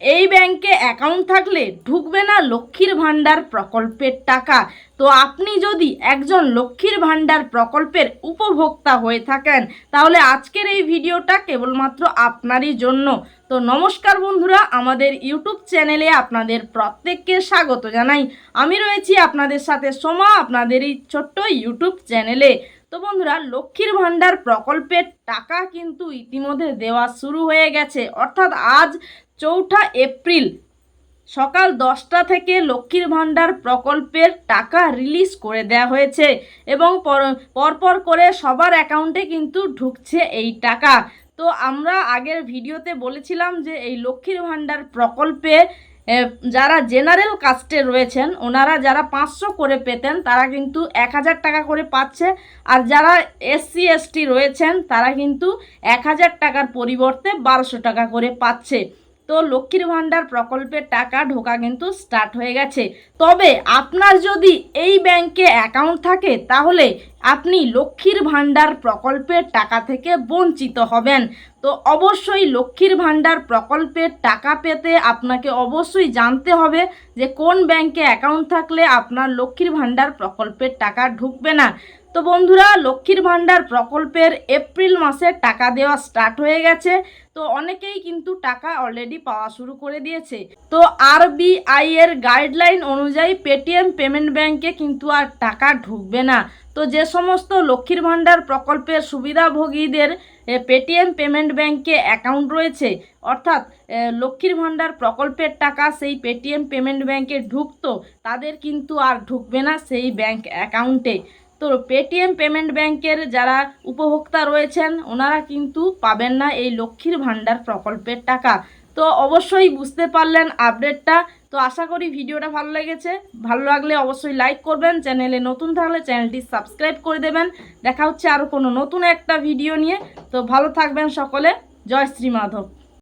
এই ব্যাংকে অ্যাকাউন্ট থাকলে ঢুকবে না লক্ষ্মীর ভাণ্ডার প্রকল্পের টাকা। তো আপনি যদি একজন লক্ষ্মীর ভাণ্ডার প্রকল্পের উপভোক্তা হয়ে থাকেন, তাহলে আজকের এই ভিডিওটা কেবলমাত্র আপনারই জন্য। তো নমস্কার বন্ধুরা, আমাদের ইউটিউব চ্যানেলে আপনাদের প্রত্যেককে স্বাগত জানাই। আমি রয়েছি আপনাদের সাথে সোমা, আপনাদের এই ছোট্ট ইউটিউব চ্যানেলে। তো বন্ধুরা, লক্ষ্মীর ভাণ্ডার প্রকল্পের টাকা কিন্তু ইতিমধ্যে দেওয়া শুরু হয়ে গেছে। অর্থাৎ আজ চৌঠা এপ্রিল সকাল দশটা থেকে লক্ষ্মীর ভাণ্ডার প্রকল্পের টাকা রিলিজ করে দেওয়া হয়েছে এবং পর- পরপর করে সবার অ্যাকাউন্টে কিন্তু ঢুকছে এই টাকা। তো আমরা আগের ভিডিওতে বলেছিলাম যে এই লক্ষ্মীর ভাণ্ডার প্রকল্পে যারা জেনারেল কাস্টে রয়েছেন, ওনারা যারা পাঁচশো করে পেতেন, তারা কিন্তু এক হাজার টাকা করে পাচ্ছে। আর যারা এসসি এসটি রয়েছেন, তারা কিন্তু এক হাজার টাকার পরিবর্তে বারোশো টাকা করে পাচ্ছে। তো লক্ষ্মীর ভাণ্ডার প্রকল্পের টাকা ঢোকা কিন্তু স্টার্ট হয়ে গেছে। তবে আপনার যদি এই ব্যাংকে অ্যাকাউন্ট থাকে, তাহলে আপনি লক্ষ্মীর ভাণ্ডার প্রকল্পের টাকা থেকে বঞ্চিত হবেন। তো অবশ্যই লক্ষ্মীর ভাণ্ডার প্রকল্পের টাকা পেতে আপনাকে অবশ্যই জানতে হবে যে কোন ব্যাংকে অ্যাকাউন্ট থাকলে আপনার লক্ষ্মীর ভাণ্ডার প্রকল্পের টাকা ঢুকবে না। তো বন্ধুরা, লক্ষ্মীর ভাণ্ডার প্রকল্পের এপ্রিল মাসে টাকা দেওয়া স্টার্ট হয়ে গেছে। তো অনেকেই কিন্তু টাকা অলরেডি পাওয়া শুরু করে দিয়েছে। তো আরবিআই এর গাইডলাইন অনুযায়ী পেটিএম পেমেন্ট ব্যাংকে কিন্তু আর টাকা ঢুকবে না। তো যে সমস্ত লক্ষ্মীর ভাণ্ডার প্রকল্পের সুবিধাভোগীদের পেটিএম পেমেন্ট ব্যাংকে অ্যাকাউন্ট রয়েছে, অর্থাৎ লক্ষ্মীর ভাণ্ডার প্রকল্পের টাকা সেই পেটিএম পেমেন্ট ব্যাংকে ঢুকতো, তাদের কিন্তু আর ঢুকবে না সেই ব্যাংক অ্যাকাউন্টে তো পেটিএম পেমেন্ট ব্যাংকের যারা উপভোক্তা রয়েছেন, ওনারা কিন্তু পাবেন না এই লক্ষ্মীর ভাণ্ডার প্রকল্পের টাকা। তো অবশ্যই বুঝতে পারলেন আপডেটটা। তো আশা করি ভিডিওটা ভালো লেগেছে। ভালো লাগলে অবশ্যই লাইক করবেন। চ্যানেলে নতুন থাকলে চ্যানেলটি সাবস্ক্রাইব করে দেবেন। দেখা হচ্ছে আরও কোনো নতুন একটা ভিডিও নিয়ে। তো ভালো থাকবেন সকলে। জয় শ্রী মাধব।